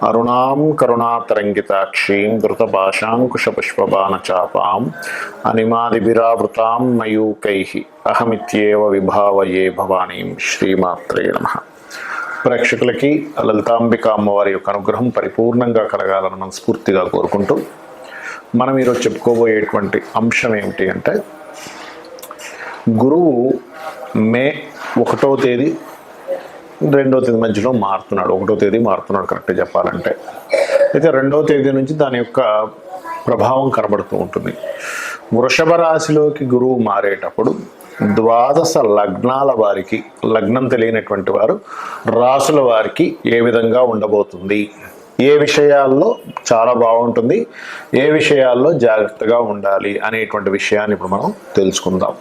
అరుణాం కరుణాతరంగితాక్షీం ధృతపాశాంకుశపుష్పబాణచాపాం అనిమాదిభిరావృతాం మయూకై అహమిత్యేవ విభావయే భవానీం శ్రీమాత్రే నమ. ప్రేక్షకులకి లలితాంబిక అమ్మవారి యొక్క అనుగ్రహం పరిపూర్ణంగా కలగాలని మనస్ఫూర్తిగా కోరుకుంటూ మనం ఈరోజు చెప్పుకోబోయేటువంటి అంశం ఏమిటి అంటే గురువు మే ఒకటో తేదీ రెండో తేదీ మధ్యలో మారుతున్నాడు ఒకటో తేదీ మారుతున్నాడు కరెక్ట్గా చెప్పాలంటే. అయితే రెండో తేదీ నుంచి దాని యొక్క ప్రభావం కనబడుతూ ఉంటుంది. వృషభ రాశిలోకి గురువు మారేటప్పుడు ద్వాదశ లగ్నాల వారికి లగ్నం తెలియనటువంటి వారు రాసుల వారికి ఏ విధంగా ఉండబోతుంది? ఏ విషయాల్లో చాలా బాగుంటుంది ఏ విషయాల్లో జాగ్రత్తగా ఉండాలి అనేటువంటి విషయాన్ని ఇప్పుడు మనం తెలుసుకుందాం.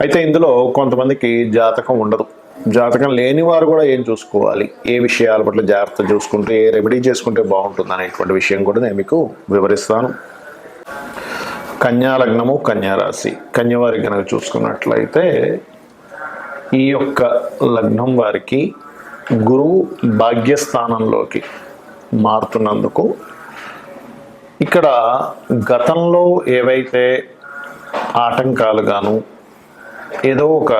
అయితే ఇందులో కొంతమందికి జాతకం ఉండదు. జాతకం లేని వారు కూడా ఏం చూసుకోవాలి? ఏ విషయాల పట్ల జాగ్రత్త చూసుకుంటే ఏ రెమెడీ చేసుకుంటే బాగుంటుంది అనేటువంటి విషయం కూడా నేను మీకు వివరిస్తాను. కన్యా లగ్నము కన్యవారి కనుక చూసుకున్నట్లయితే ఈ యొక్క లగ్నం వారికి గురువు భాగ్యస్థానంలోకి మారుతున్నందుకు ఇక్కడ గతంలో ఏవైతే ఆటంకాలుగాను ఏదో ఒక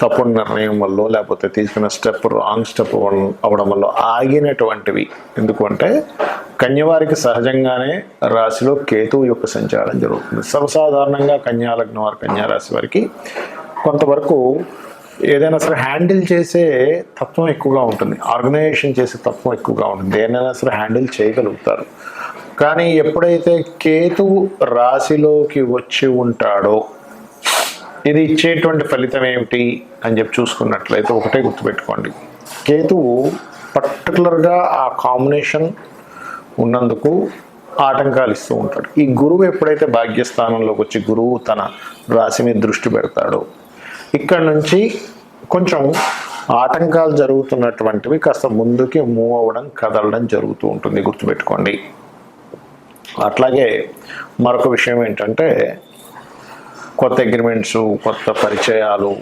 తప్పుడు నిర్ణయం వల్ల లేకపోతే తీసుకున్న స్టెప్ రాంగ్ స్టెప్ అవడం వల్ల ఆగినటువంటివి. ఎందుకంటే కన్యవారికి సహజంగానే రాశిలో కేతువు యొక్క సంచారం జరుగుతుంది. సర్వసాధారణంగా కన్యాలగ్నం వారి కన్యారాశి వారికి కొంతవరకు ఏదైనా సరే హ్యాండిల్ చేసే తత్వం ఎక్కువగా ఉంటుంది. ఆర్గనైజేషన్ చేసే తత్వం ఎక్కువగా ఉంటుంది. దేనైనా సరే హ్యాండిల్ చేయగలుగుతారు. కానీ ఎప్పుడైతే కేతువు రాశిలోకి వచ్చి ఉంటాడో ఇది ఇచ్చేటువంటి ఫలితం ఏమిటి అని చెప్పి చూసుకున్నట్లయితే ఒకటే గుర్తుపెట్టుకోండి. కేతువు పర్టికులర్గా ఆ కాంబినేషన్ ఉన్నందుకు ఆటంకాలు ఇస్తూ ఉంటాడు. ఈ గురువు ఎప్పుడైతే భాగ్యస్థానంలోకి వచ్చి గురువు తన రాశి మీద దృష్టి పెడతాడో ఇక్కడ నుంచి కొంచెం ఆటంకాలు జరుగుతున్నటువంటివి కాస్త ముందుకి మూవ్ అవ్వడం కదలడం జరుగుతూ ఉంటుంది. గుర్తుపెట్టుకోండి. అట్లాగే మరొక విషయం ఏంటంటే కొత్త అగ్రిమెంట్స్ కొత్త పరిచయాలు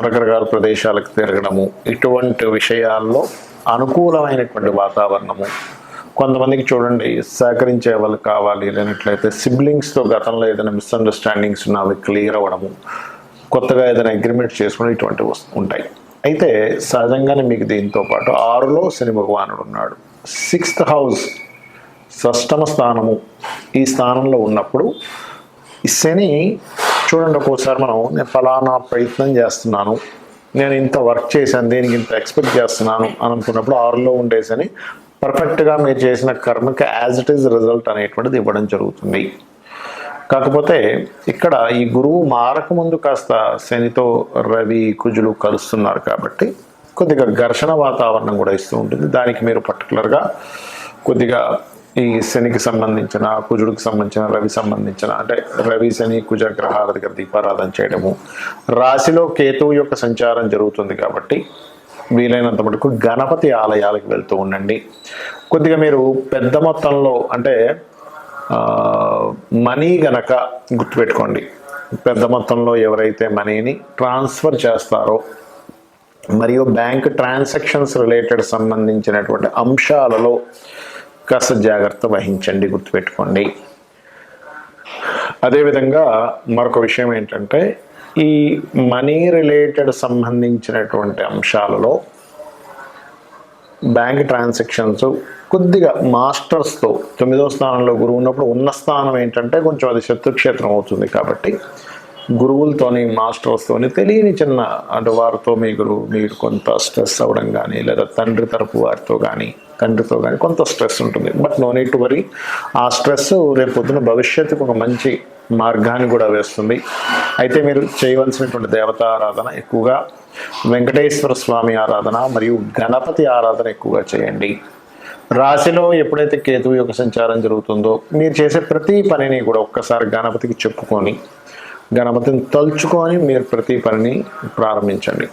రకరకాల ప్రదేశాలకు తిరగడము ఇటువంటి విషయాల్లో అనుకూలమైనటువంటి వాతావరణము. కొంతమందికి చూడండి సహకరించే వాళ్ళు కావాలి లేనట్లయితే సిబ్లింగ్స్తో గతంలో ఏదైనా మిస్అండర్స్టాండింగ్స్ ఉన్నా అవి క్లియర్ అవ్వడము కొత్తగా ఏదైనా అగ్రిమెంట్ చేసుకుని ఇటువంటివి ఉంటాయి. అయితే సహజంగానే మీకు దీంతో పాటు ఆరులో శని భగవానుడు ఉన్నాడు. సిక్స్త్ హౌస్ షష్టమ స్థానము. ఈ స్థానంలో ఉన్నప్పుడు ఈ శని చూడండి ఒక్కోసారి మనం నేను ఫలానా ప్రయత్నం చేస్తున్నాను. నేను ఇంత వర్క్ చేశాను దీనికి ఇంత ఎక్స్పెక్ట్ చేస్తున్నాను అని అనుకున్నప్పుడు ఆరులో ఉండేసని పర్ఫెక్ట్గా మీరు చేసిన కర్మకి యాజ్ ఇట్ ఈజ్ రిజల్ట్ అనేటువంటిది ఇవ్వడం జరుగుతుంది. కాకపోతే ఇక్కడ ఈ గురువు మారకముందు కాస్త శనితో రవి కుజులు కలుస్తున్నారు కాబట్టి కొద్దిగా ఘర్షణ వాతావరణం కూడా ఇస్తూ ఉంటుంది. దానికి మీరు పర్టికులర్గా కొద్దిగా ఈ శనికి సంబంధించిన కుజుడికి సంబంధించిన రవి సంబంధించిన అంటే రవి శని కుజ గ్రహాల దగ్గర దీపారాధన చేయడము. రాశిలో కేతువు యొక్క సంచారం జరుగుతుంది కాబట్టి వీలైనంత మటుకు గణపతి ఆలయాలకు వెళ్తూ ఉండండి. కొద్దిగా మీరు పెద్ద మొత్తంలో అంటే మనీ గనక గుర్తుపెట్టుకోండి. పెద్ద మొత్తంలో ఎవరైతే మనీని ట్రాన్స్ఫర్ చేస్తారో మరియు బ్యాంక్ ట్రాన్సాక్షన్స్ రిలేటెడ్ సంబంధించినటువంటి అంశాలలో కాస్త జాగ్రత్త వహించండి గుర్తుపెట్టుకోండి. అదేవిధంగా మరొక విషయం ఏంటంటే ఈ మనీ రిలేటెడ్ సంబంధించినటువంటి అంశాలలో బ్యాంక్ ట్రాన్సాక్షన్స్ కొద్దిగా మాస్టర్స్తో తొమ్మిదో స్థానంలో గురువు ఉన్నప్పుడు ఉన్న స్థానం ఏంటంటే కొంచెం అది శత్రుక్షేత్రం అవుతుంది కాబట్టి గురువులతోని మాస్టర్స్తోని తెలియని చిన్న అంటే వారితో మీరు మీరు కొంత స్ట్రెస్ అవ్వడం కానీ లేదా తండ్రి తరపు వారితో కానీ తండ్రితో కానీ కొంత స్ట్రెస్ ఉంటుంది. బట్ నో నీట్ వరీ ఆ స్ట్రెస్ రేపు పొద్దున భవిష్యత్తుకు ఒక మంచి మార్గాన్ని కూడా వేస్తుంది. అయితే మీరు చేయవలసినటువంటి దేవతా ఆరాధన ఎక్కువగా వెంకటేశ్వర స్వామి ఆరాధన మరియు గణపతి ఆరాధన ఎక్కువగా చేయండి. రాశిలో ఎప్పుడైతే కేతువు యొక్క సంచారం జరుగుతుందో మీరు చేసే ప్రతి పనిని కూడా ఒక్కసారి గణపతికి చెప్పుకొని గణపతిని తలుచుకొని మీరు ప్రతి పనిని ప్రారంభించండి.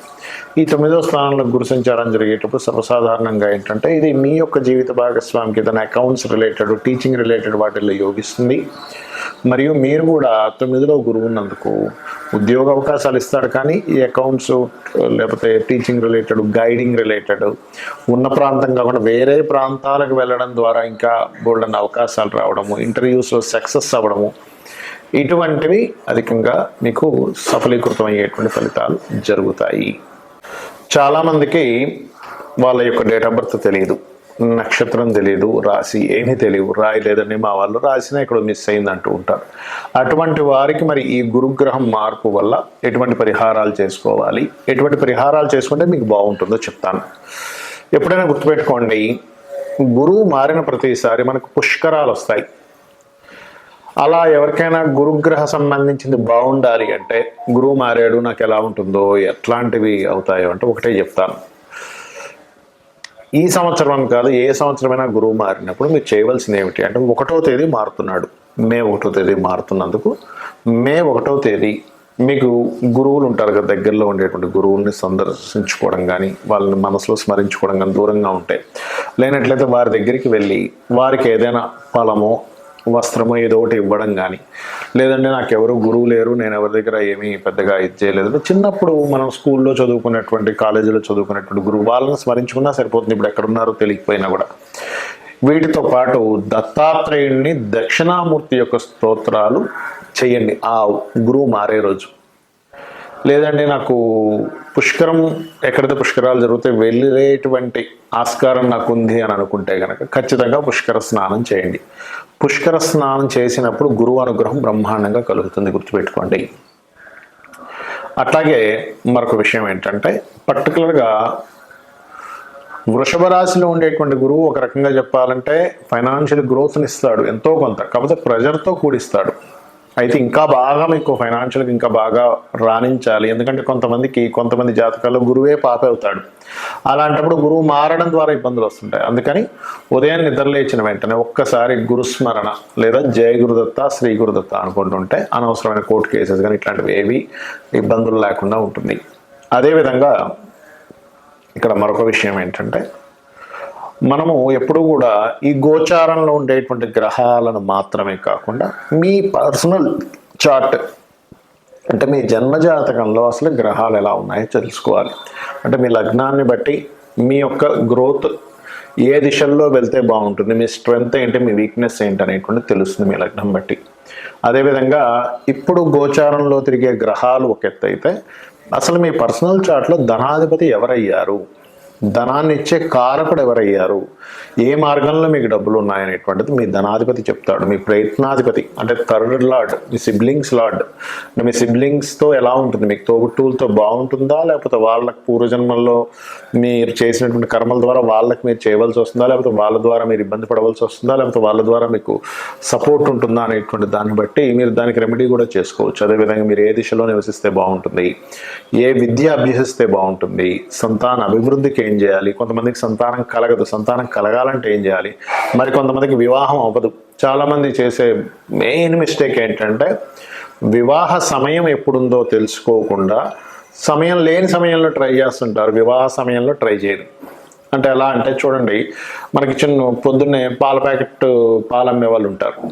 ఈ తొమ్మిదో స్థానంలో గురు సంచారం జరిగేటప్పుడు సర్వసాధారణంగా ఏంటంటే ఇది మీ యొక్క జీవిత భాగస్వామికి ఏదైనా అకౌంట్స్ రిలేటెడ్ టీచింగ్ రిలేటెడ్ వాటిల్లో యోగిస్తుంది. మరియు మీరు కూడా తొమ్మిదిలో గురువు ఉన్నందుకు ఉద్యోగ అవకాశాలు ఇస్తాడు కానీ ఈ అకౌంట్స్ లేకపోతే టీచింగ్ రిలేటెడ్ గైడింగ్ రిలేటెడ్ ఉన్న ప్రాంతం కాకుండా వేరే ప్రాంతాలకు వెళ్ళడం ద్వారా ఇంకా బోల్డన్ అవకాశాలు రావడము ఇంటర్వ్యూస్లో సక్సెస్ అవ్వడము ఇటువంటివి అధికంగా మీకు సఫలీకృతం అయ్యేటువంటి ఫలితాలు జరుగుతాయి. చాలామందికి వాళ్ళ యొక్క డేట్ ఆఫ్ బర్త్ తెలియదు నక్షత్రం తెలియదు రాశి ఏమీ తెలియదు రాయలేదని మా వాళ్ళు రాసిన ఇక్కడ మిస్ అయింది అంటూ ఉంటారు. అటువంటి వారికి మరి ఈ గురుగ్రహం మార్పు వల్ల ఎటువంటి పరిహారాలు చేసుకోవాలి ఎటువంటి పరిహారాలు చేసుకుంటే మీకు బాగుంటుందో చెప్తాను. ఎప్పుడైనా గుర్తుపెట్టుకోండి గురువు మారిన ప్రతిసారి మనకు పుష్కరాలు వస్తాయి. అలా ఎవరికైనా గురుగ్రహ సంబంధించింది బాగుండాలి అంటే గురువు మారాడు నాకు ఎలా ఉంటుందో ఎట్లాంటివి అవుతాయో అంటే ఒకటే చెప్తాను. ఈ సంవత్సరం అని కాదు ఏ సంవత్సరమైనా గురువు మారినప్పుడు మీరు చేయవలసింది ఏమిటి అంటే ఒకటో తేదీ మారుతున్నాడు. మే ఒకటో తేదీ మారుతున్నందుకు మే ఒకటో తేదీ మీకు గురువులు ఉంటారు కదా దగ్గరలో ఉండేటువంటి గురువుల్ని సందర్శించుకోవడం కానీ వాళ్ళని మనసులో స్మరించుకోవడం కానీ దూరంగా ఉంటాయి లేనట్లయితే వారి దగ్గరికి వెళ్ళి వారికి ఏదైనా ఫలమో వస్త్రము ఏదో ఒకటి ఇవ్వడం కానీ లేదంటే నాకు ఎవరు గురువు లేరు నేను ఎవరి దగ్గర ఏమీ పెద్దగా ఇది చేయలేదు. చిన్నప్పుడు మనం స్కూల్లో చదువుకున్నటువంటి కాలేజీలో చదువుకున్నటువంటి గురువు వాళ్ళని స్మరించుకున్నా సరిపోతుంది. ఇప్పుడు ఎక్కడున్నారో తెలియకపోయినా కూడా. వీటితో పాటు దత్తాత్రేయుడిని దక్షిణామూర్తి యొక్క స్తోత్రాలు చేయండి. ఆ గురువు మారే రోజు. లేదంటే నాకు పుష్కరం ఎక్కడైతే పుష్కరాలు జరుగుతాయి వెళ్ళేటువంటి ఆస్కారం నాకు ఉంది అని అనుకుంటే కనుక ఖచ్చితంగా పుష్కర స్నానం చేయండి. పుష్కర స్నానం చేసినప్పుడు గురువు అనుగ్రహం బ్రహ్మాండంగా కలుగుతుంది గుర్తుపెట్టుకోండి. అట్లాగే మరొక విషయం ఏంటంటే పర్టికులర్గా వృషభ రాశిలో ఉండేటువంటి గురువు ఒక రకంగా చెప్పాలంటే ఫైనాన్షియల్ గ్రోత్ని ఇస్తాడు ఎంతో కొంత కాకపోతే ప్రెజర్తో కూడిస్తాడు. అయితే ఇంకా బాగా మీకు ఫైనాన్షియల్గా ఇంకా బాగా రాణించాలి. ఎందుకంటే కొంతమందికి కొంతమంది జాతకాల్లో గురువే పాప అవుతాడు. అలాంటప్పుడు గురువు మారడం ద్వారా ఇబ్బందులు వస్తుంటాయి. అందుకని ఉదయం నిద్రలేచిన వెంటనే ఒక్కసారి గురుస్మరణ లేదా జయ గురుదత్త శ్రీ గురుదత్త అనుకుంటుంటే అనవసరమైన కోర్టు కేసెస్ కానీ ఇట్లాంటివి ఏవి ఇబ్బందులు లేకుండా ఉంటుంది. అదేవిధంగా ఇక్కడ మరొక విషయం ఏంటంటే మనము ఎప్పుడు కూడా ఈ గోచారంలో ఉండేటువంటి గ్రహాలను మాత్రమే కాకుండా మీ పర్సనల్ చార్ట్ అంటే మీ జన్మజాతకంలో అసలు గ్రహాలు ఎలా ఉన్నాయో తెలుసుకోవాలి. అంటే మీ లగ్నాన్ని బట్టి మీ యొక్క గ్రోత్ ఏ దిశల్లో వెళ్తే బాగుంటుంది మీ స్ట్రెంగ్త్ ఏంటి మీ వీక్నెస్ ఏంటి అనేటువంటి తెలుస్తుంది మీ లగ్నం బట్టి. అదేవిధంగా ఇప్పుడు గోచారంలో తిరిగే గ్రహాలు ఒక ఎత్తు అయితే అసలు మీ పర్సనల్ చార్ట్లో ధనాధిపతి ఎవరయ్యారు? ధనాన్ని ఇచ్చే కారకుడు ఎవరయ్యారు? ఏ మార్గంలో మీకు డబ్బులు ఉన్నాయనేటువంటిది మీ ధనాధిపతి చెప్తాడు. మీ ప్రయత్నాధిపతి అంటే థర్డ్ లార్డ్ మీ సిబ్లింగ్స్ లార్డ్. అంటే మీ సిబ్లింగ్స్తో ఎలా ఉంటుంది? మీకు తోబుట్టువులతో బాగుంటుందా? లేకపోతే వాళ్ళకు పూర్వజన్మల్లో మీరు చేసినటువంటి కర్మల ద్వారా వాళ్ళకి మీరు చేయవలసి వస్తుందా? లేకపోతే వాళ్ళ ద్వారా మీరు ఇబ్బంది పడవలసి వస్తుందా? లేకపోతే వాళ్ళ ద్వారా మీకు సపోర్ట్ ఉంటుందా అనేటువంటి దాన్ని బట్టి మీరు దానికి రెమెడీ కూడా చేసుకోవచ్చు. అదేవిధంగా మీరు ఏ దిశలో నివసిస్తే బాగుంటుంది? ఏ విద్య అభ్యసిస్తే బాగుంటుంది? సంతాన అభివృద్ధికి ఏం చేయాలి? కొంతమందికి సంతానం కలగదు. సంతానం కలగాలంటే ఏం చేయాలి? మరి కొంతమందికి వివాహం అవ్వదు. చాలామంది చేసే మెయిన్ మిస్టేక్ ఏంటంటే వివాహ సమయం ఎప్పుడుందో తెలుసుకోకుండా సమయం లేని సమయంలో ట్రై చేస్తుంటారు. వివాహ సమయంలో ట్రై చేయరు. అంటే ఎలా అంటే చూడండి మనకి చిన్న పొద్దున్నే పాల ప్యాకెట్ పాలు అమ్మే వాళ్ళు ఉంటారు.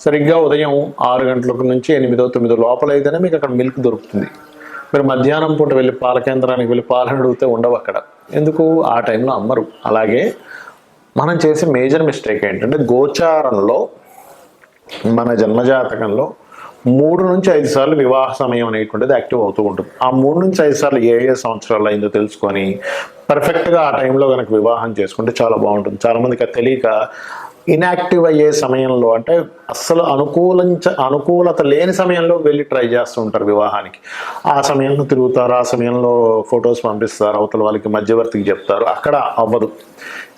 సరిగ్గా ఉదయం ఆరు గంటలకు నుంచి ఎనిమిదో తొమ్మిదో లోపల అయితేనే మీకు అక్కడ మిల్క్ దొరుకుతుంది. మీరు మధ్యాహ్నం పూట వెళ్ళి పాల కేంద్రానికి వెళ్ళి పాలను అడిగితే ఉండవు అక్కడ. ఎందుకు? ఆ టైంలో అమ్మరు. అలాగే మనం చేసే మేజర్ మిస్టేక్ ఏంటంటే గోచారంలో మన జన్మజాతకంలో మూడు నుంచి ఐదు సార్లు వివాహ సమయం అనేటువంటిది యాక్టివ్ అవుతూ ఉంటుంది. ఆ మూడు నుంచి ఐదు సార్లు ఏ ఏ సంవత్సరాలు అయిందో తెలుసుకొని పర్ఫెక్ట్గా ఆ టైంలో కనుక వివాహం చేసుకుంటే చాలా బాగుంటుంది. చాలామందికి తెలియక ఇన్యాక్టివ్ అయ్యే సమయంలో అంటే అస్సలు అనుకూలించ అనుకూలత లేని సమయంలో వెళ్ళి ట్రై చేస్తూ ఉంటారు వివాహానికి. ఆ సమయంలో తిరుగుతారు ఆ సమయంలో ఫొటోస్ పంపిస్తారు అవతల వాళ్ళకి మధ్యవర్తికి చెప్తారు అక్కడ అవ్వదు.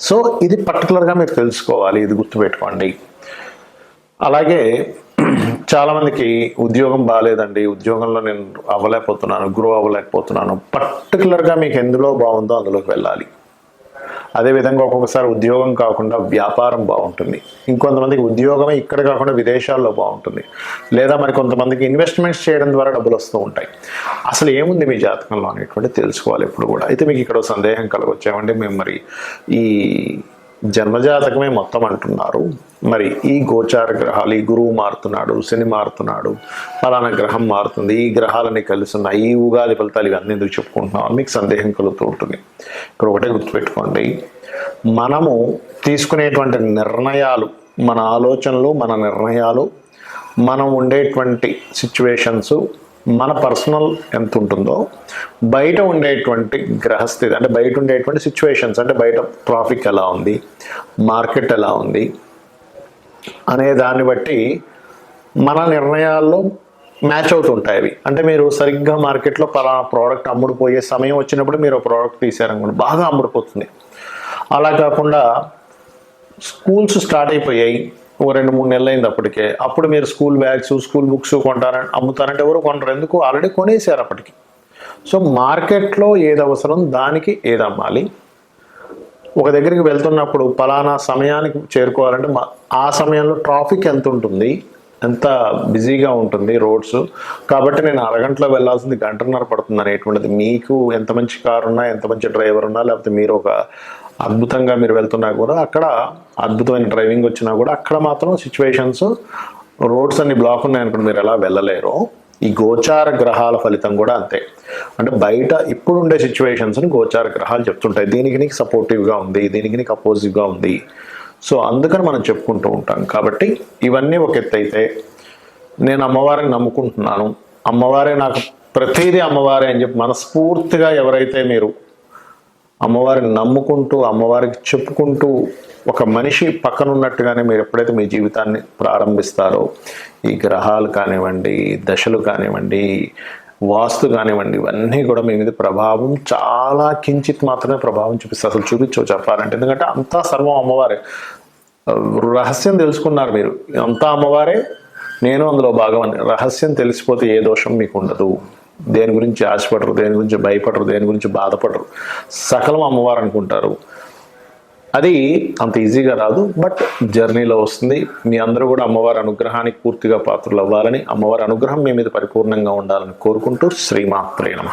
సో ఇది పర్టికులర్గా మీరు తెలుసుకోవాలి ఇది గుర్తుపెట్టుకోండి. అలాగే చాలామందికి ఉద్యోగం బాగాలేదండి ఉద్యోగంలో నేను అవ్వలేకపోతున్నాను గ్రో అవ్వలేకపోతున్నాను పర్టికులర్గా మీకు ఎందులో బాగుందో అందులోకి వెళ్ళాలి. అదేవిధంగా ఒక్కొక్కసారి ఉద్యోగం కాకుండా వ్యాపారం బాగుంటుంది. ఇంకొంతమందికి ఉద్యోగమే ఇక్కడ కాకుండా విదేశాల్లో బాగుంటుంది. లేదా మరి కొంతమందికి ఇన్వెస్ట్మెంట్స్ చేయడం ద్వారా డబ్బులు వస్తూ ఉంటాయి. అసలు ఏముంది మీ జాతకంలో అనేటువంటి తెలుసుకోవాలి ఇప్పుడు కూడా. అయితే మీకు ఇక్కడ సందేహం కలగొచ్చామంటే మేము మరి ఈ జన్మజాతకమే మొత్తం అంటున్నారు. మరి ఈ గోచార గ్రహాలు ఈ గురువు మారుతున్నాడు శని మారుతున్నాడు పలానా గ్రహం మారుతుంది ఈ గ్రహాలని కలుస్తున్నాయి ఈ ఉగాది ఫలితాలు ఇవన్నీ ఎందుకు చెప్పుకుంటున్నాం మీకు సందేహం కలుగుతూ ఉంటుంది. ఇక్కడ ఒకటే గుర్తుపెట్టుకోండి. మనము తీసుకునేటువంటి నిర్ణయాలు మన ఆలోచనలు మన నిర్ణయాలు మనం ఉండేటువంటి సిచ్యువేషన్స్ మన పర్సనల్ ఎంత ఉంటుందో బయట ఉండేటువంటి గ్రహస్థితి అంటే బయట ఉండేటువంటి సిచ్యువేషన్స్ అంటే బయట ట్రాఫిక్ ఎలా ఉంది మార్కెట్ ఎలా ఉంది అనే దాన్ని బట్టి మన నిర్ణయాల్లో మ్యాచ్ అవుతుంటాయి అవి. అంటే మీరు సరిగ్గా మార్కెట్లో పలానా ప్రోడక్ట్ అమ్ముడుపోయే సమయం వచ్చినప్పుడు మీరు ప్రోడక్ట్ తీసారనుకోండి బాగా అమ్ముడుపోతుంది. అలా కాకుండా స్కూల్స్ స్టార్ట్ అయిపోయాయి. ఓ రెండు మూడు నెలలు అయింది అప్పటికే. అప్పుడు మీరు స్కూల్ బ్యాగ్స్ స్కూల్ బుక్స్ కొంటారని అమ్ముతారంటే ఎవరు కొనరు ఎందుకు? ఆల్రెడీ కొనేసారు అప్పటికి. సో మార్కెట్లో ఏది అవసరం దానికి ఏది అమ్మాలి? ఒక దగ్గరికి వెళ్తున్నప్పుడు పలానా సమయానికి చేరుకోవాలంటే మా- ఆ సమయంలో ట్రాఫిక్ ఎంత ఉంటుంది? ఎంత బిజీగా ఉంటుంది రోడ్స్? కాబట్టి నేను అరగంటలో వెళ్ళాల్సింది గంటన్నర పడుతుంది అనేటువంటిది. మీకు ఎంత మంచి కారు ఉన్నా ఎంత మంచి డ్రైవర్ ఉన్నా లేకపోతే మీరు ఒక అద్భుతంగా మీరు వెళ్తున్నా కూడా అక్కడ అద్భుతమైన డ్రైవింగ్ వచ్చినా కూడా అక్కడ మాత్రం సిచ్యువేషన్స్ రోడ్స్ అన్ని బ్లాక్ ఉన్నాయనుకోండి మీరు ఎలా వెళ్ళలేరు. ఈ గోచార గ్రహాల ఫలితం కూడా అంతే. అంటే బయట ఇప్పుడు ఉండే సిచ్యువేషన్స్ని గోచార గ్రహాలు చెప్తుంటాయి. దీనికి నీకు సపోర్టివ్గా ఉంది దీనికి నీకు అపోజివ్గా ఉంది. సో అందుకని మనం చెప్పుకుంటూ ఉంటాం. కాబట్టి ఇవన్నీ ఒక ఎత్తు అయితే నేను అమ్మవారిని నమ్ముకుంటున్నాను. అమ్మవారే నాకు ప్రతిదీ అమ్మవారే అని చెప్పి మనస్ఫూర్తిగా ఎవరైతే మీరు అమ్మవారిని నమ్ముకుంటూ అమ్మవారికి చెప్పుకుంటూ ఒక మనిషి పక్కన ఉన్నట్టుగానే మీరు ఎప్పుడైతే మీ జీవితాన్ని ప్రారంభిస్తారో ఈ గ్రహాలు కానివ్వండి దశలు కానివ్వండి వాస్తు కానివ్వండి ఇవన్నీ కూడా మీ మీద ప్రభావం చాలా కించిత్ మాత్రమే ప్రభావం చూపిస్తారు అసలు చూపించవు చెప్పాలంటే. ఎందుకంటే అంతా సర్వం అమ్మవారే. రహస్యం తెలుసుకున్నారు మీరు. అంతా అమ్మవారే నేను అందులో భాగం అని. రహస్యం తెలిసిపోతే ఏ దోషం మీకు ఉండదు. దేని గురించి ఆశపడరు దేని గురించి భయపడరు దేని గురించి బాధపడరు. సకలం అమ్మవారు అనుకుంటారు. అది అంత ఈజీగా రాదు బట్ జర్నీలో వస్తుంది. మీ అందరూ కూడా అమ్మవారి అనుగ్రహానికి పూర్తిగా పాత్రలు అవ్వాలని అమ్మవారి అనుగ్రహం మీ మీద పరిపూర్ణంగా ఉండాలని కోరుకుంటూ శ్రీమాత్రే నమ.